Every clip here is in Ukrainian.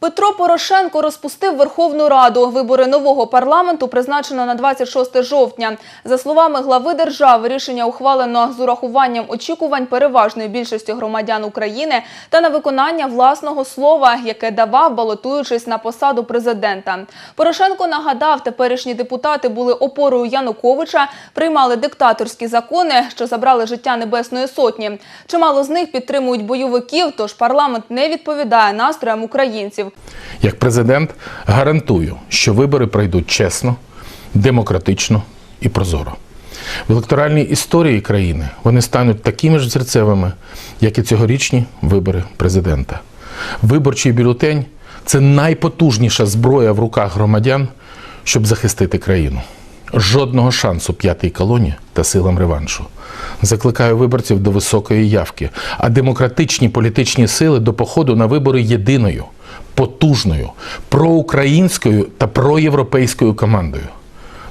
Петро Порошенко розпустив Верховну Раду. Вибори нового парламенту призначено на 26 жовтня. За словами глави держави, рішення ухвалено з урахуванням очікувань переважної більшості громадян України та на виконання власного слова, яке давав, балотуючись на посаду президента. Порошенко нагадав, теперішні депутати були опорою Януковича, приймали диктаторські закони, що забрали життя Небесної Сотні. Чимало з них підтримують бойовиків, тож парламент не відповідає настроям українців. Як президент гарантую, що вибори пройдуть чесно, демократично і прозоро. В електоральній історії країни вони стануть такими ж зірцевими, як і цьогорічні вибори президента. Виборчий бюлетень це найпотужніша зброя в руках громадян, щоб захистити країну. Жодного шансу п'ятій колоні та силам реваншу. Закликаю виборців до високої явки, а демократичні політичні сили до походу на вибори єдиною, потужною, проукраїнською та проєвропейською командою.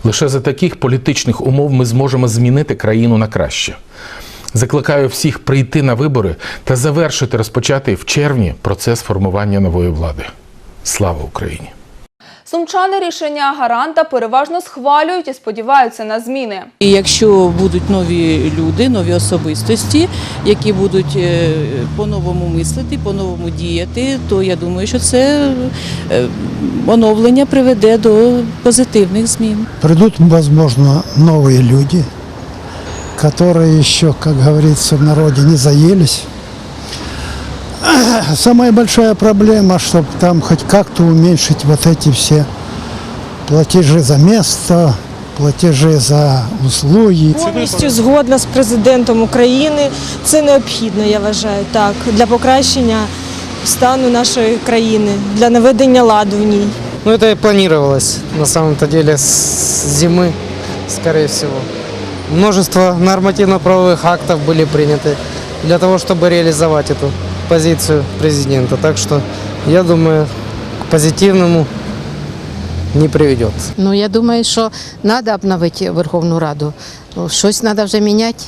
Лише за таких політичних умов ми зможемо змінити країну на краще. Закликаю всіх прийти на вибори та завершити розпочатий в червні процес формування нової влади. Слава Україні! Сумчани рішення гаранта переважно схвалюють і сподіваються на зміни. І якщо будуть нові люди, нові особистості, які будуть е, по-новому мислити, по-новому діяти, то я думаю, що це е, оновлення приведе до позитивних змін. Придут, возможно, новые люди, которые еще, как говорится в народе, не заелись. Самая большая проблема, чтобы там хоть как-то уменьшить вот эти все платежи за место, платежи за услуги. Повністю згодна з президентом України. Це необхідно, я вважаю, так, для покращення стану нашої країни, для наведення ладу в ній. Ну, это и планировалось, на самом-то деле, с зимы, скорее всего. Множество нормативно-правовых актов были приняты для того, чтобы реализовать эту позицию президента. Так что, я думаю, к позитивному не приведет. Ну, я думаю, що треба обновити Верховну Раду. Щось треба вже міняти.